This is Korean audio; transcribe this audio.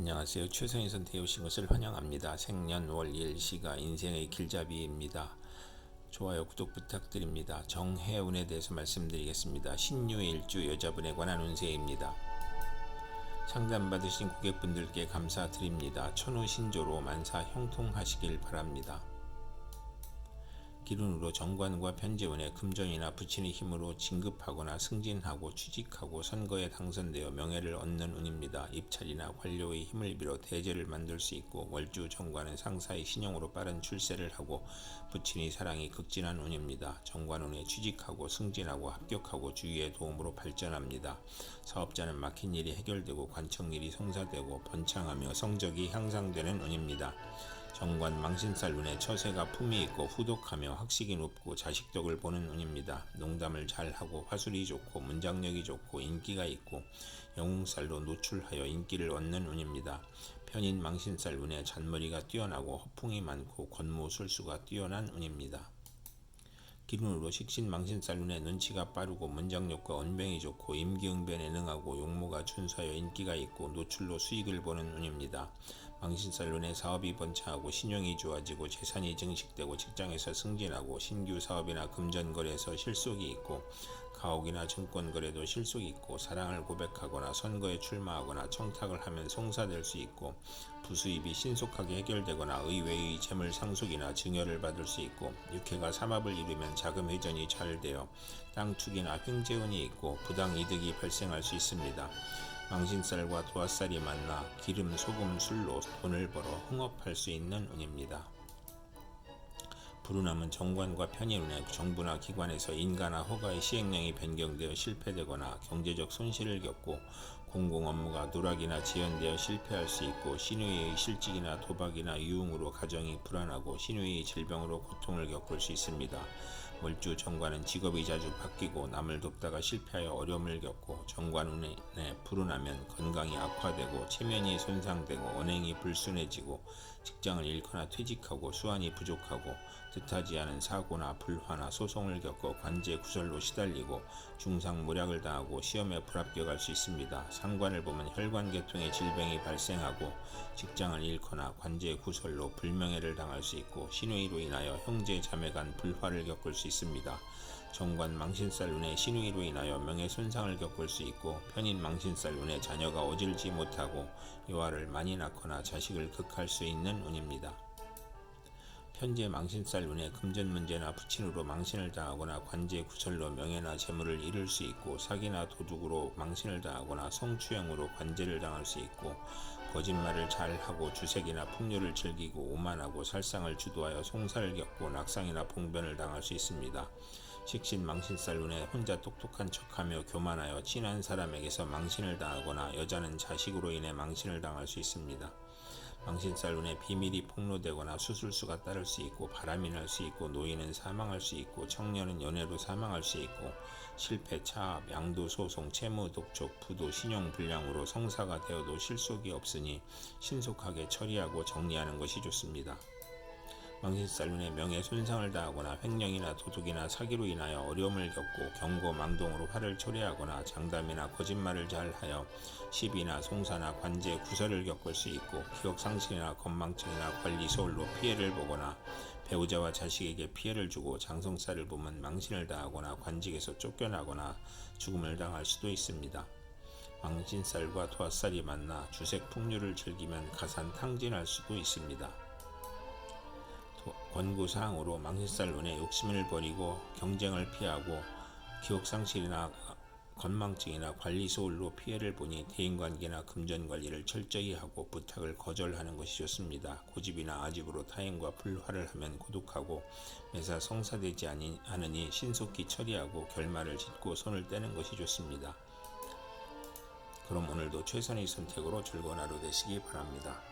안녕하세요. 최선희 선택해 오신 것을 환영합니다. 생년 월 일 시가 인생의 길잡이입니다. 좋아요, 구독 부탁드립니다. 정혜운에 대해서 말씀드리겠습니다. 신유일주 여자분에 관한 운세입니다. 상담받으신 고객분들께 감사드립니다. 천우신조로 만사 형통하시길 바랍니다. 기운으로 정관과 편재운에 금전이나 부친의 힘으로 진급하거나 승진하고 취직하고 선거에 당선되어 명예를 얻는 운입니다. 입찰이나 관료의 힘을 빌어 대제를 만들 수 있고 월주 정관은 상사의 신용으로 빠른 출세를 하고 부친의 사랑이 극진한 운입니다. 정관운에 취직하고 승진하고 합격하고 주위의 도움으로 발전합니다. 사업자는 막힌 일이 해결되고 관청일이 성사되고 번창하며 성적이 향상되는 운입니다. 정관 망신살 운에 처세가 품이 있고 후독하며 학식이 높고 자식덕을 보는 운입니다. 농담을 잘하고 화술이 좋고 문장력이 좋고 인기가 있고 영웅살로 노출하여 인기를 얻는 운입니다. 편인 망신살 운에 잔머리가 뛰어나고 허풍이 많고 권모술수가 뛰어난 운입니다. 기운으로 식신망신살 눈에 눈치가 빠르고 문장력과 언병이 좋고 임기응변에 능하고 용모가 준수하여 인기가 있고 노출로 수익을 보는 운입니다. 망신살 눈에 사업이 번창하고 신용이 좋아지고 재산이 증식되고 직장에서 승진하고 신규 사업이나 금전거래에서 실속이 있고 가옥이나 증권거래도 실속이 있고 사랑을 고백하거나 선거에 출마하거나 청탁을 하면 성사될 수 있고 부수입이 신속하게 해결되거나 의외의 재물 상속이나 증여를 받을 수 있고 육회가 삼합을 이루면 자금 회전이 잘 되어 땅 투기나 횡재운이 있고 부당 이득이 발생할 수 있습니다. 망신살과 도화살이 만나 기름, 소금, 술로 돈을 벌어 흥업할 수 있는 운입니다. 불운함은 정관과 편의운에 정부나 기관에서 인가나 허가의 시행령이 변경되어 실패되거나 경제적 손실을 겪고 공공 업무가 누락이나 지연되어 실패할 수 있고 신우의 실직이나 도박이나 유흥으로 가정이 불안하고 신우의 질병으로 고통을 겪을 수 있습니다. 월주 정관은 직업이 자주 바뀌고 남을 돕다가 실패하여 어려움을 겪고 정관운에 불운하면 건강이 악화되고 체면이 손상되고 언행이 불순해지고 직장을 잃거나 퇴직하고 수완이 부족하고 뜻하지 않은 사고나 불화나 소송을 겪어 관제 구설로 시달리고 중상모략을 당하고 시험에 불합격할 수 있습니다. 상관을 보면 혈관계통의 질병이 발생하고 직장을 잃거나 관제 구설로 불명예를 당할 수 있고 신우이로 인하여 형제 자매 간 불화를 겪을 수 있습니다. 정관 망신살 운에 신우이로 인하여 명예 손상을 겪을 수 있고 편인 망신살 운에 자녀가 어질지 못하고 여아를 많이 낳거나 자식을 극할 수 있는 운입니다. 현재 망신살 운에 금전 문제나 부친으로 망신을 당하거나 관제 구설로 명예나 재물을 잃을 수 있고 사기나 도둑으로 망신을 당하거나 성추행으로 관제를 당할 수 있고 거짓말을 잘하고 주색이나 풍류를 즐기고 오만하고 살상을 주도하여 송사를 겪고 낙상이나 봉변을 당할 수 있습니다. 식신 망신살 운에 혼자 똑똑한 척하며 교만하여 친한 사람에게서 망신을 당하거나 여자는 자식으로 인해 망신을 당할 수 있습니다. 망신살 운에 비밀이 폭로되거나 수술수가 따를 수 있고 바람이 날 수 있고 노인은 사망할 수 있고 청년은 연애로 사망할 수 있고 실패, 차압, 양도, 소송, 채무, 독촉, 부도, 신용 불량으로 성사가 되어도 실속이 없으니 신속하게 처리하고 정리하는 것이 좋습니다. 망신살운에 명예 손상을 당하거나 횡령이나 도둑이나 사기로 인하여 어려움을 겪고 경고 망동으로 화를 초래하거나 장담이나 거짓말을 잘하여 시비나 송사나 관제 구설을 겪을 수 있고 기억 상실이나 건망증이나 관리 소홀로 피해를 보거나 배우자와 자식에게 피해를 주고 장성살을 보면 망신을 당하거나 관직에서 쫓겨나거나 죽음을 당할 수도 있습니다. 망신살과 도화살이 만나 주색 풍류를 즐기면 가산 탕진할 수도 있습니다. 권고사항으로 망신살 눈에 욕심을 버리고 경쟁을 피하고 기억상실이나 건망증이나 관리 소홀로 피해를 보니 대인관계나 금전관리를 철저히 하고 부탁을 거절하는 것이 좋습니다. 고집이나 아집으로 타인과 불화를 하면 고독하고 매사 성사되지 않으니 신속히 처리하고 결말을 짓고 손을 떼는 것이 좋습니다. 그럼 오늘도 최선의 선택으로 즐거운 하루 되시기 바랍니다.